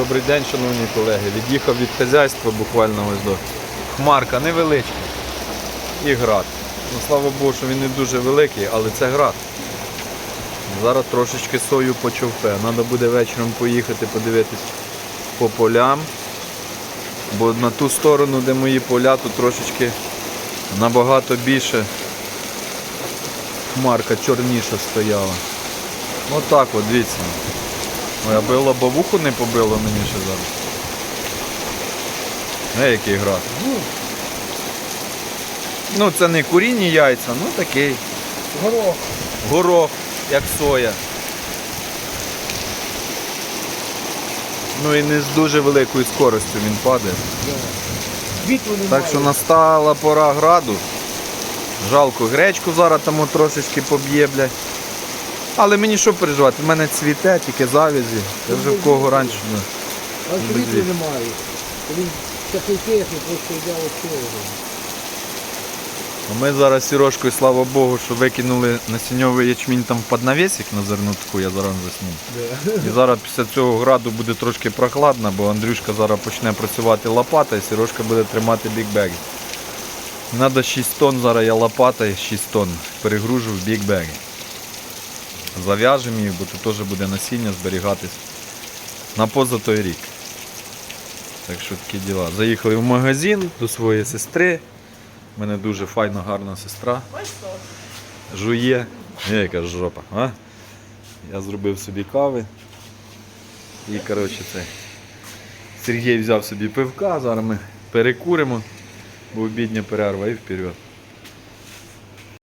Добрий день, шановні колеги. Від'їхав від хазяйства буквально ось до Хмарка, невеличка. І град. Ну, слава Богу, що він не дуже великий, але це град. Зараз трошечки сою почовпе. Треба буде вечором поїхати подивитись по полям. Бо на ту сторону, де мої поля, тут трошечки набагато більше хмарка чорніша стояла. Отак от, дивіться. Ой, аби лобовуху не побило мені ще зараз. Не який град. Ну це не курінні яйця, ну такий. Горох. Горох, як соя. Ну і не з дуже великою скоростю він падає. Вітру немає. Так що настала пора граду. Жалко, гречку зараз от трошечки поб'є, блядь. Але мені що переживати? В мене цвіте, тільки завязі. Це вже в кого раніше. ну. А що вітру немає. Він такий технік, просто взяв цього. Ми зараз Сірошкою, слава Богу, що викинули насінньовий ячмінь там в поднавісик на зернутку, я зараз заснув. І зараз після цього граду буде трошки прохладно, бо Андрюшка зараз почне працювати лопата, і Сірошка буде тримати бікбеги. Надо 6 тонн, зараз я лопата 6 тонн перегружу в бікбеги. Зав'яжемо їх, бо тут теж буде насіння зберігатись на поза той рік. Так що такі діла. Заїхали в магазин до своєї сестри. У мене дуже файна, гарна сестра. Жує. Ні, яка жопа. А? Я зробив собі кави. І коротше це. Сергій взяв собі пивка, зараз ми перекуримо, бо обідня перерва і вперед.